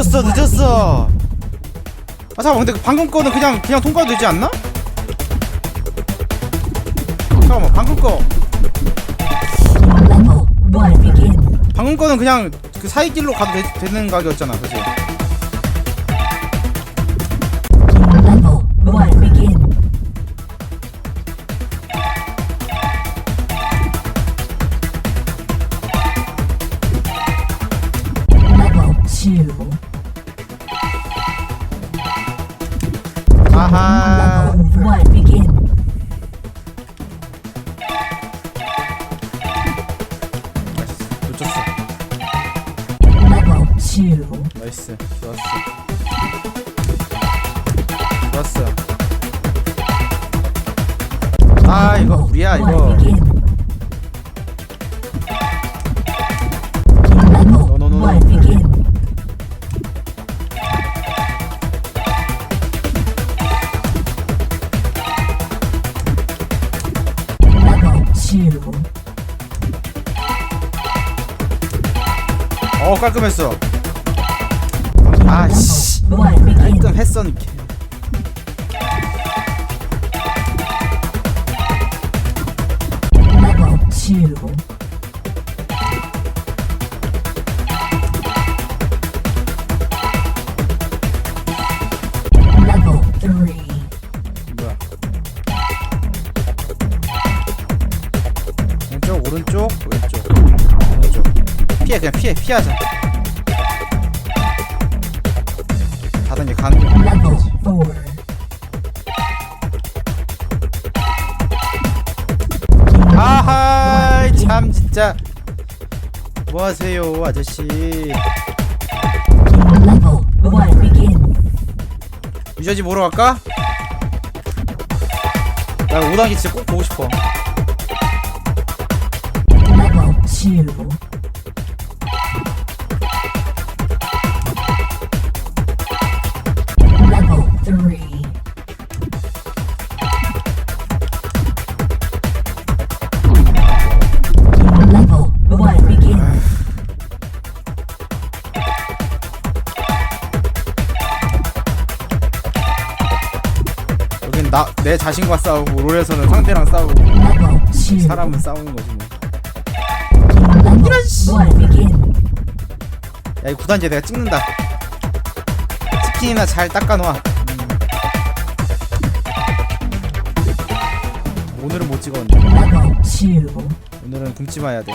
아 늦었어 늦었어 아 잠깐만 근데 방금 거는 그냥 그냥 통과도 되지 않나? 잠깐만 방금 거. 방금 거는 그냥 그 사이길로 가도 되, 되는 가격이었잖아 그치? 놓쳤어 Level two. 나이스. 좋았어. 좋았어. 아 이거 One 이거 깔끔했어 아씨. 뭐야 왼쪽 오른쪽 피해 그냥 피해 피하자. 가던 게 가는 거지 아하 참 진짜. 뭐하세요 아저씨? 유저지 뭐러 갈까? 나 5단계 진짜 꼭 보고 싶어. 2 나 내 자신과 싸우고 롤에서는 상대랑 싸우고. 사람은 싸우는 거지 뭐. Level one begin. 야, 이 9단계 내가 찍는다. 치킨이나 잘 닦아놔. 음. 오늘은 못 찍었는데. 오늘은 굶지 마야 돼.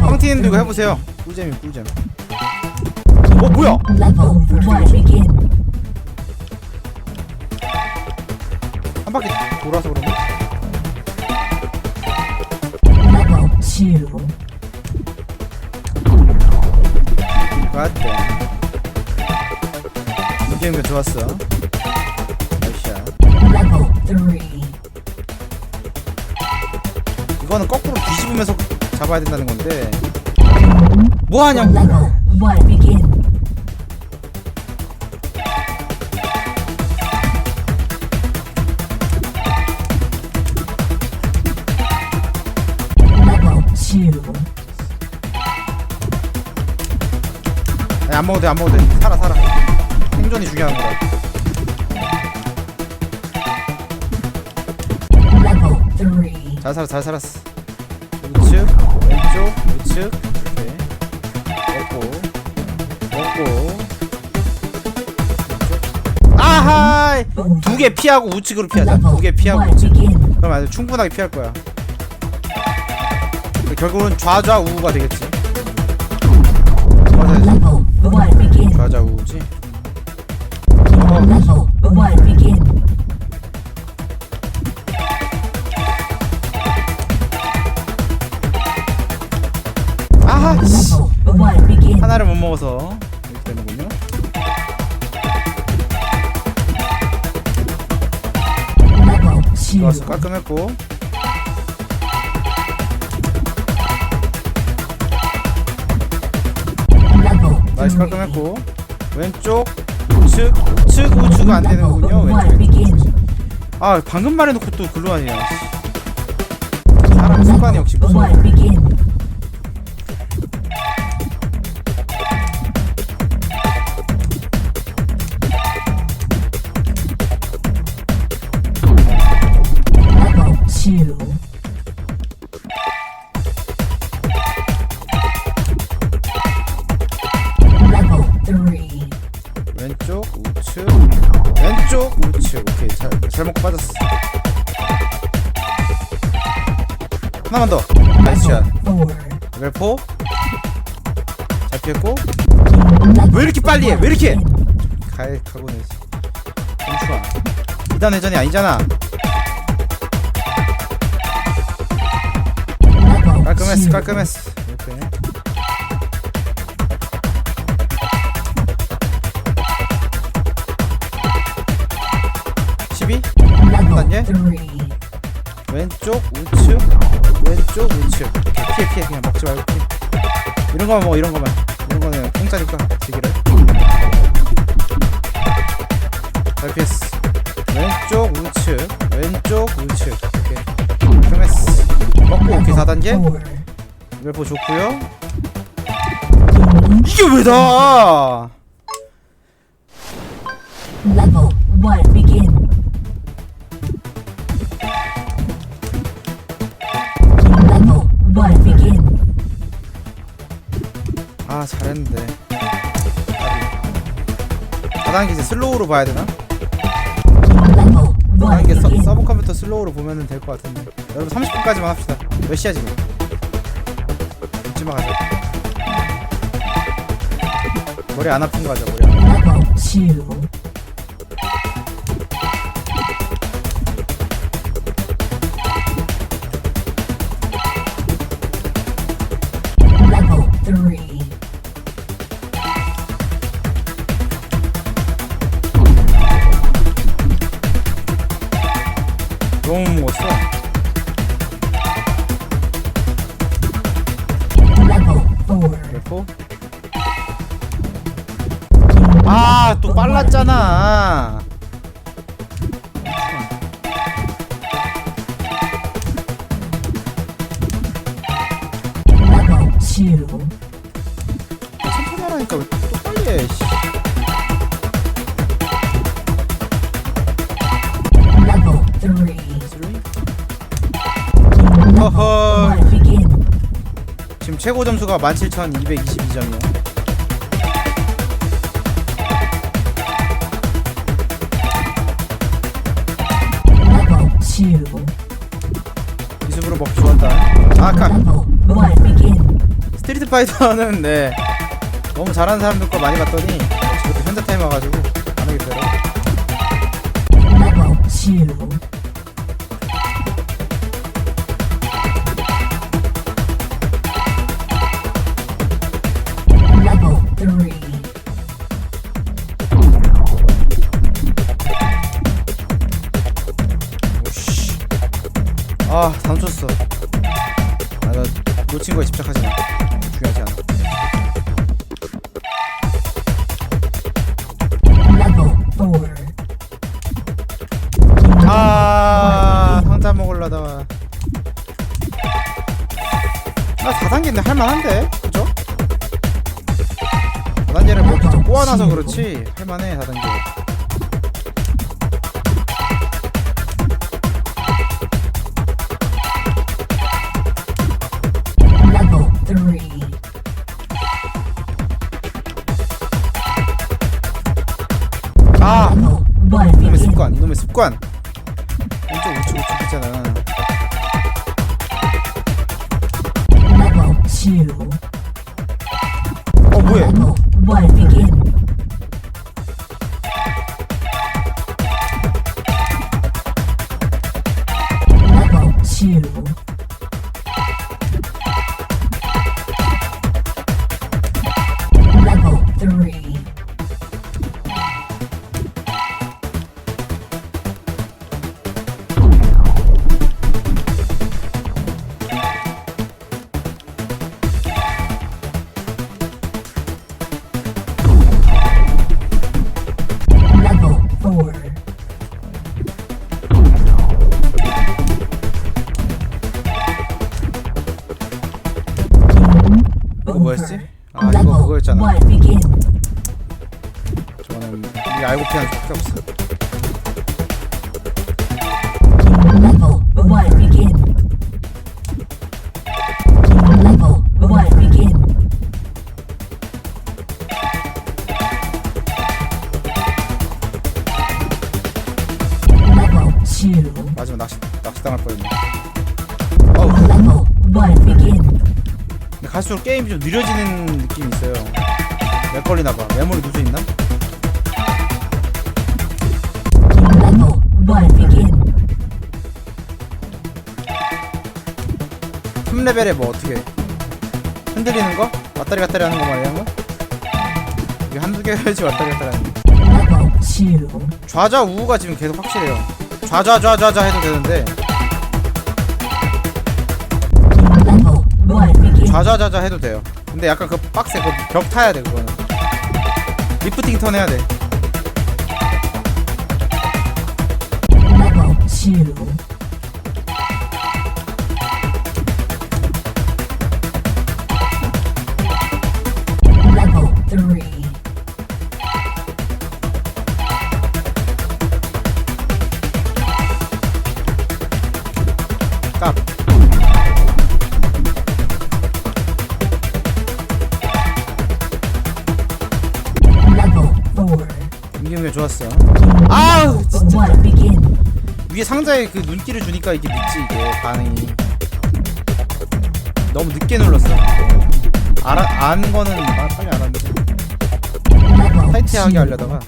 황티님 들고 해보세요. 꿀잼이 꿀잼. 어 뭐야? 한 바퀴 돌아서 two. 맞대. 느끼는 거 좋았어. three. 이거는 거꾸로 뒤집으면서 잡아야 된다는 건데. 뭐 하냐고. 안 먹어도 돼, 안 먹어도 돼. 살아, 살아. 생존이 중요한 three. 잘 살았어, 잘 살았어. 우측, 왼쪽, 우측. 이렇게. 먹고, 먹고. 아하! 두 개 피하고 우측으로 피하자. 두 개 피하고 우측. 그럼 아주 충분하게 피할 거야. 결국은 좌좌우우가 되겠지. One begin. 아하! 씨. Level one begin. 하나를 못 먹어서 이렇게 되는군요. Level two. 좋았어, 깔끔했고. Level 나이스 three. 깔끔했고. 왼쪽, 우측, 우측, 우측 안 되는군요. 왼쪽. 아, 방금 말해놓고 또 글로 하네요. 사람 습관이 역시 무서워. 왼쪽? 우측 오케이. 잘, 잘못 빠졌어. 하나만 더. 나이스 샷. 레벨 4 잡혔고. 왜 이렇게 빨리 해왜 이렇게 가액하고 내지. 멈추아 2단 회전이 아니잖아. 깔끔했어 깔끔했어. Three. 왼쪽 우측? 왼쪽 우측. 오케이, 피해 피해 그냥 먹지 말고. 피해 이런 거만 먹어 이런 거만. 이런 거는 공짜니까 지기를. 잘 피했어. 왼쪽 우측. 왼쪽 우측. 오케이. 깔끔했어 먹고 오케이 4단계? Four. 웰포 좋고요. 이게 왜다? Level one. Begin. 아 잘했는데 4단계 이제 슬로우로 봐야 되나? Level one. 4단계 서, Begin. 서브 컴퓨터 슬로우로 보면 될 것 같은데 여러분 30분까지만 합시다 몇 시야 지금? 이쯤만 가자 머리 안 아픈 거 하자 머리 안 아픈 Level 빨랐잖아 Level two. 천천히 하라니까 왜 또 빨리 해 씨. Level three. 어허 One. Begin. 지금 최고 점수가 17,222점이야. 스트리트 파이터는 네 너무 잘하는 사람들 거 많이 봤더니 지금 현자 타임 와가지고 안 하겠더라. 아, 다 놓쳤어. 아, 나 놓친 거에 집착하 이놈의 Begin. 습관, 이놈의 습관. 왼쪽 우측 우측 있잖아. Two. 어 뭐해? begin. 저는 이미 알고 피한 수밖에 없어. King level one begin. King level one begin. Level two. 마지막 낚시 낚시 당할 뻔했네. 어우. Level one begin. 근데 갈수록 게임이 좀 느려지는 느낌이 있어. 요. 몇 걸리나봐. 메모리 누수 있나? Level 1 begin. 3레벨에 뭐 어떻게 흔들리는 거? 왔다리 갔다리 하는 거 말이야? 이게 한두 개 해야지 왔다리 갔다리 하는 거. Level 2. 좌좌 우우가 지금 계속 확실해요. 좌좌 좌좌좌 해도 되는데 Level 1 begin. 좌좌좌좌 해도 돼요. 근데 약간 그 빡세 그벽 타야 돼 그거는. 리프팅 턴 해야 돼. Level 2. Level 좋았어. 1 begin. 위에 상자에 그 눈길을 주니까 이게 늦지 이게 반응이. 너무 늦게 눌렀어. 알아 안 거는 아, 빨리 알았는데 타이트하게 2. 하려다가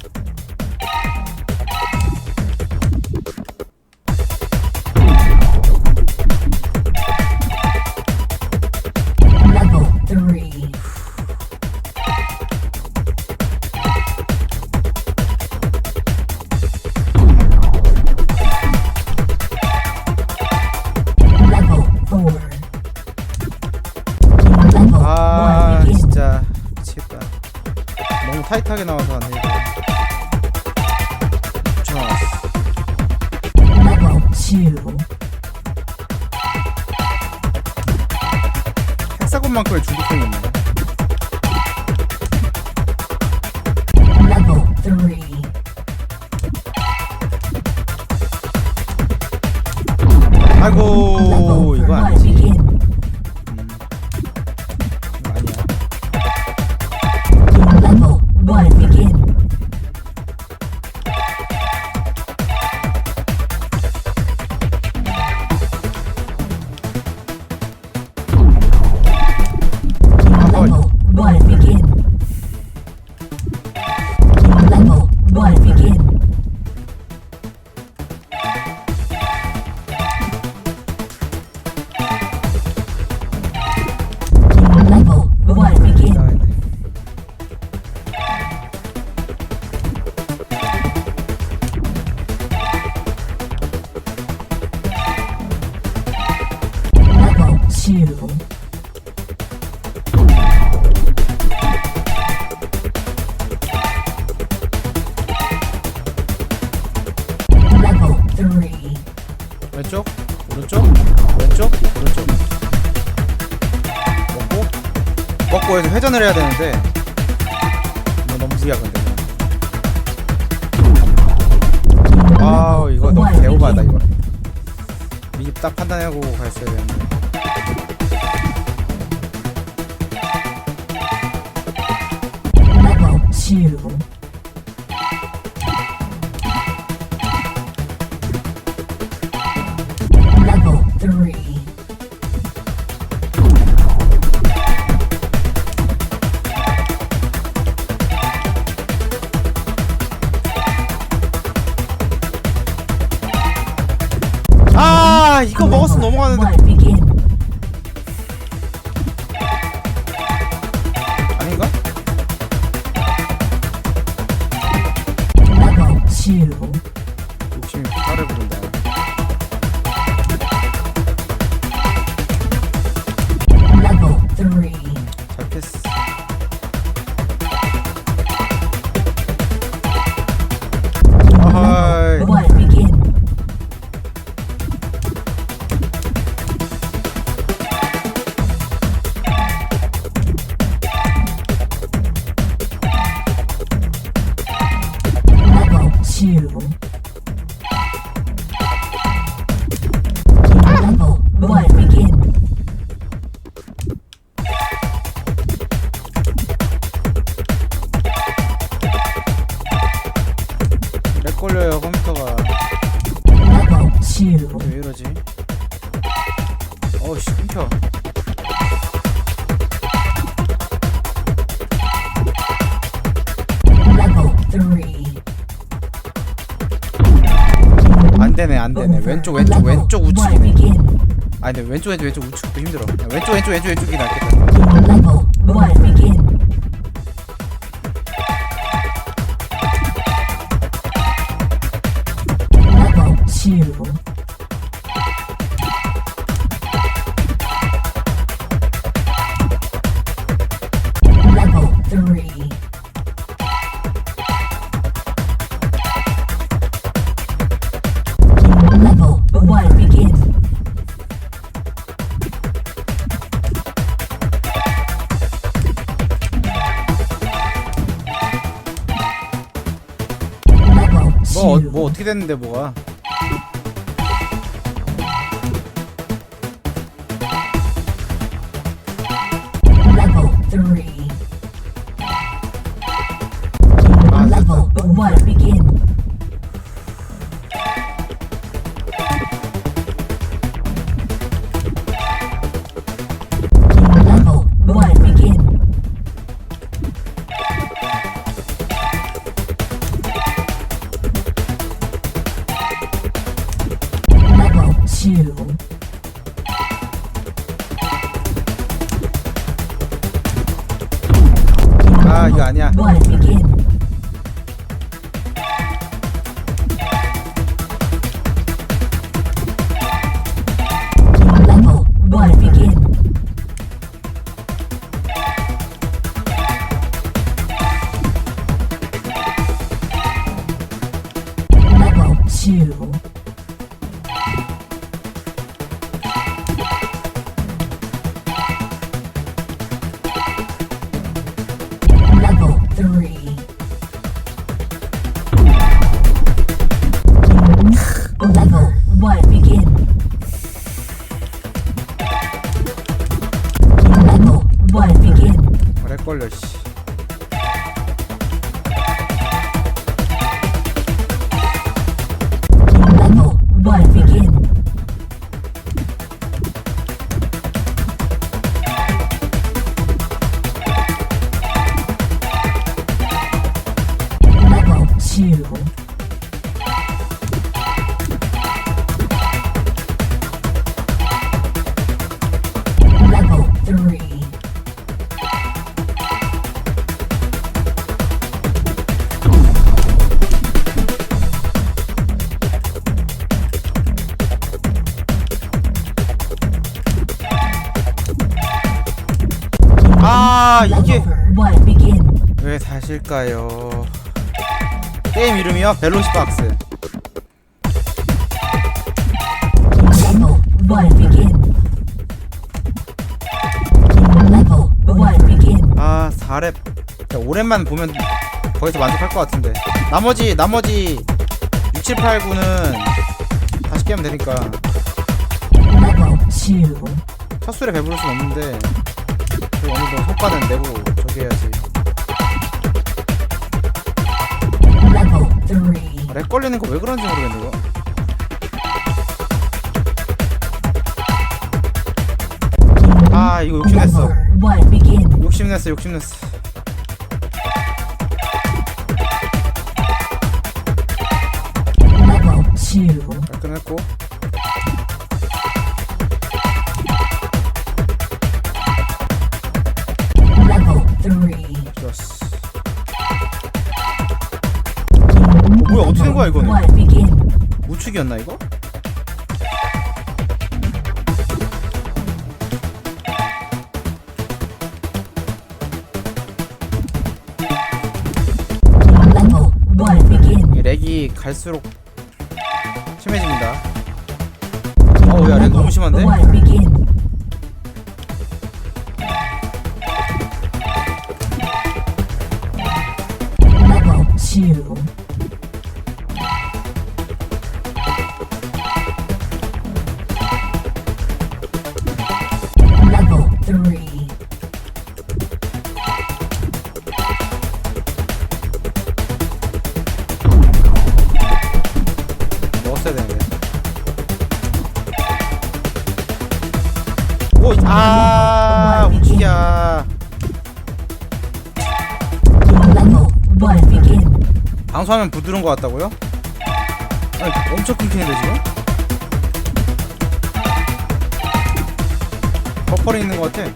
회전을 해야 되는데 이거 너무 무리야 근데. 아우 이거 너무 개오바다 이거. 미리 딱 판단하고 갔어야 되는데. Level 2. three. 왼쪽 왼쪽 왼쪽 우측이네. 아 근데 왼쪽 왼쪽 왼쪽 우측도 힘들어. 야, 왼쪽 왼쪽 왼쪽 왼쪽이 낫겠다 됐는데 뭐가 three. 아 이게. 왜 사실까요? 게임 이름이요? 벨로시 박스. 아 4렙 오랜만 보면 거기서 만족할 것 같은데. 나머지 나머지 6, 7, 8, 9는 다시 깨면 되니까. 첫 술에 배부를 순 없는데 그 어느 정도 성과는 내고 저기 해야지. 렉 걸리는 거 왜 그런지 모르겠네 이거 아 이거 욕심냈어. 욕심냈어 욕심냈어 뭐야 이거는. 우측이었나 이거? 렉이 갈수록 심해집니다 어우 야 렉 너무 심한데? 방수하면 부드러운 것 같다고요? 아니, 엄청 끊기는데 지금? 버퍼링 있는 것 같아.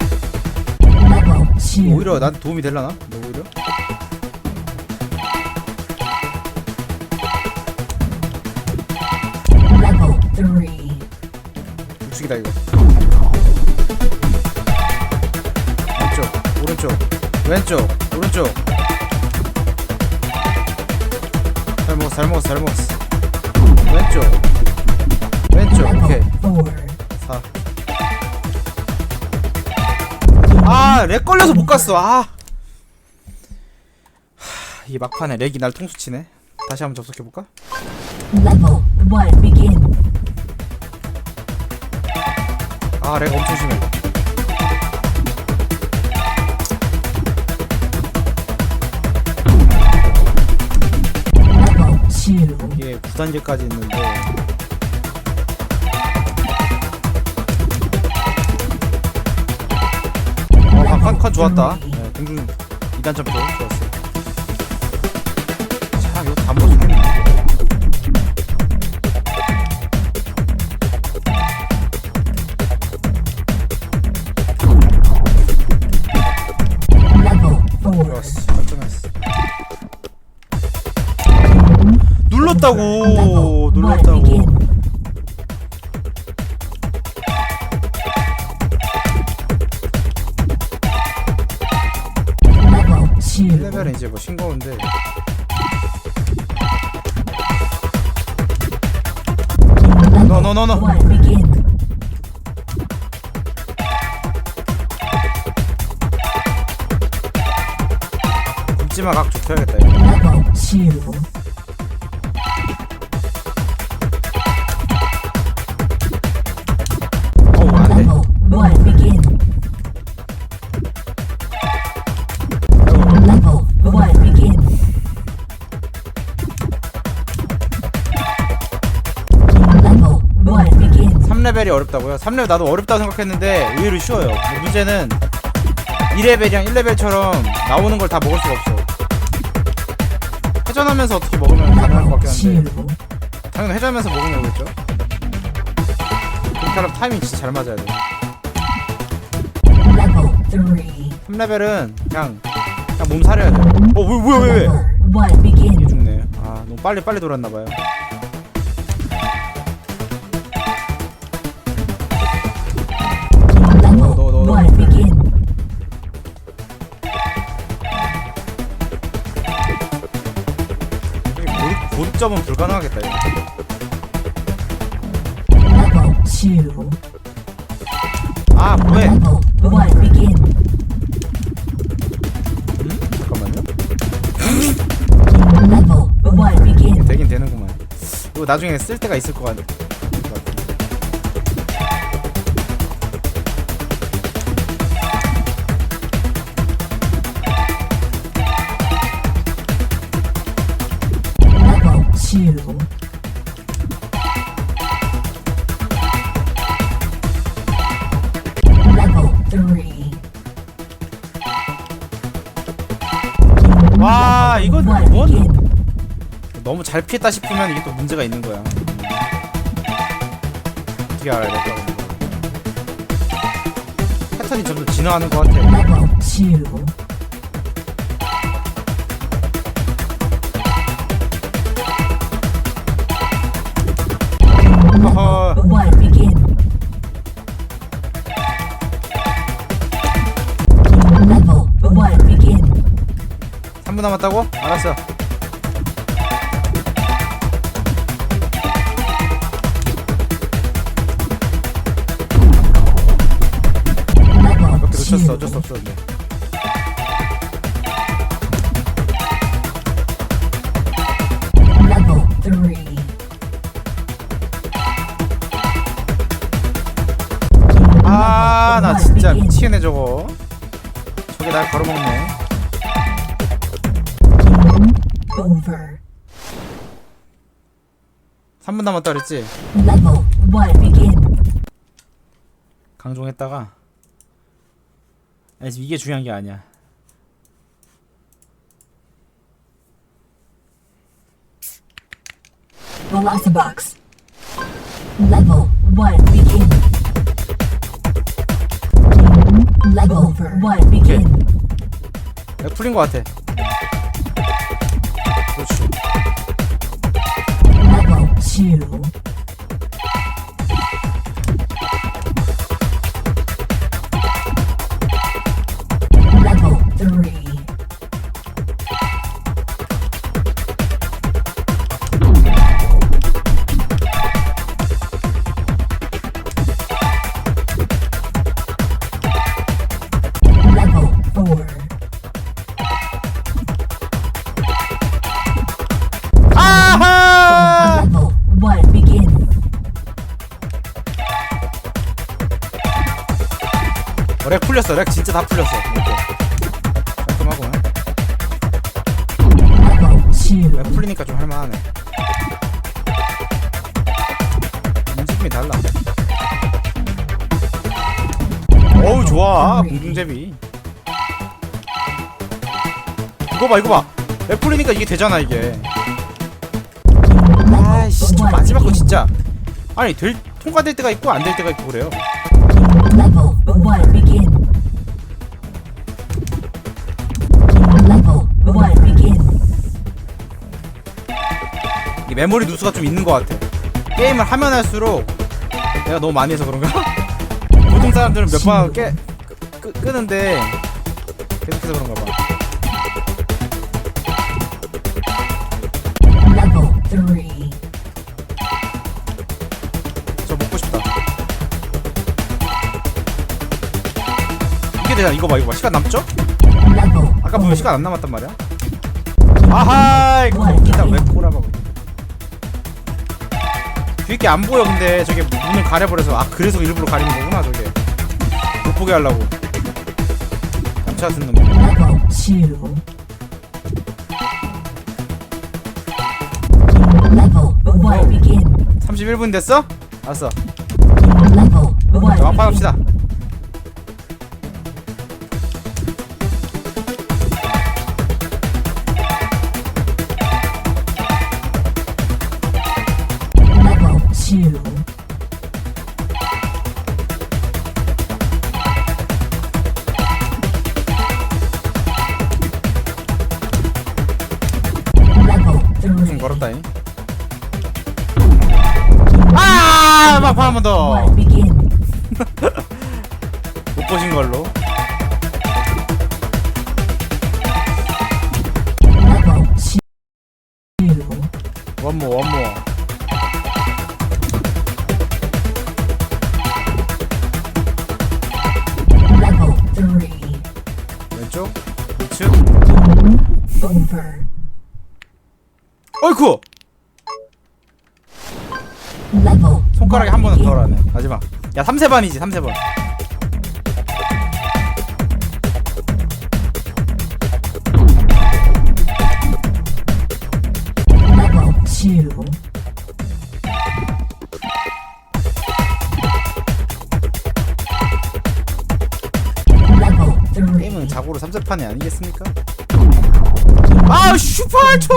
Level 2. 오히려 나한테 도움이? 너 오히려? Level 3. 우측이다 이거. 왼쪽, 오른쪽, 왼쪽, 오른쪽. 잘 먹었어, 잘 먹었어. 왼쪽, 왼쪽, 오케이. Level 4. 4. 아, 렉 걸려서 못 갔어. 아. 하, 이게 막판에 렉이 날 통수 치네. 다시 한번 접속해 볼까? Level 1 begin. 아, 렉 엄청 심해. 단계까지 있는데 어, 컷, 컷 좋았다. 네, 공중 2단 점프 좋았 1레벨은 이제 뭐 싱거운데. No, no, no, no. 1 begin. 굶지마 각 좁혀야겠다, 이거. 어렵다고요? 3레벨 나도 어렵다고 생각했는데 의외로 쉬워요. 문제는 2레벨이랑 1레벨처럼 나오는 걸 다 먹을 수가 없어. 회전하면서 어떻게 먹으면 가능할 것 같긴 한데 2. 당연히 회전하면서 먹으면 오겠죠? 그렇게 하면 타이밍 진짜 잘 맞아야 돼. Level 3. 3레벨은 그냥 그냥 몸 사려야 돼. 어, 왜, 뭐야, 왜, 왜? Level 1 begin. 죽네. 아, 너무 빨리 빨리 돌았나봐요. 고점은 불가능하겠다, 이거. Level 2. 아, 뭐해? Level 1 begin. 음? 잠깐만요. Level 1 begin. 되긴 되는구만. 이거 나중에 쓸 때가 있을 것 같아. 와, 이건 Level 뭔? 1 begin. 너무 잘 피했다 싶으면 이게 또 문제가 있는 거야. 어떻게 알아야 될까? 패턴이 점점 진화하는 것 같아. 3분 남았다고? 알았어. 개 놓쳤어. 2. 어쩔 수 없어. 근데. Level 3. 아, 나 진짜 미치겠네 저거. 저게 날 걸어먹네. 3분 남았다 그랬지? Level 1 begin. 강종했다가. 아니, 이게 중요한 게 아니야. The Lost box. Level 1 begin. Level 1 begin. 렉 풀린 것 같아 그렇지 two. 다 풀렸어. 깔끔하고 Level 2. 렉 풀리니까 좀 할만하네. 움직임이 달라. 어우 좋아. 공중제비 이거 봐 이거 봐렉 풀리니까 이게 되잖아 이게. 아이씨 저 마지막 거 진짜. 아니 될 통과될 때가 있고 안 될 때가 있고 그래요 메모리 누수가 좀 있는 것 같아. 게임을 하면 할수록 내가 너무 많이 해서 그런가? 보통 사람들은 몇 번 깨 끄, 끄, 끄는데 계속해서 그런가 봐. Level 3. 저 먹고 싶다. 이게 되잖아. 이거 봐, 이거 봐. 시간 남죠? 아까 보면 시간 안 남았단 말이야. 아하, 이거 웃기다. 왜 꼬라봐. 뒤에 게 안 보여, 근데 저게 문을 가려버려서. 아, 그래서 일부러 가리는 거구나, 저게. 못 보게 하려고. 감차 듣는 거. Level 2. Level 1 begin. 31분 됐어? 알았어. Level 1 자, 막판 begin. 합시다. Over. 어이쿠! Level 손가락에 한 번은 begin. 덜 하네. 마지막. 야, 3세 반이지, 3세 반. Level 2. Level 3. 게임은 자고로 3세 판이 아니겠습니까? 아, 슈퍼 초!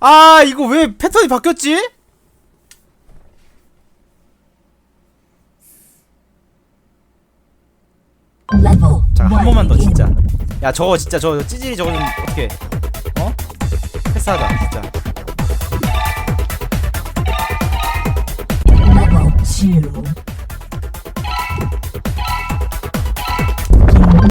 아, 이거 왜 패턴이 바뀌었지? Level 자, 한1 번만 더. 진짜. 야, 저거 진짜 저 찌질이 저거 좀 어떻게? 어? 패스하자, 진짜. 2.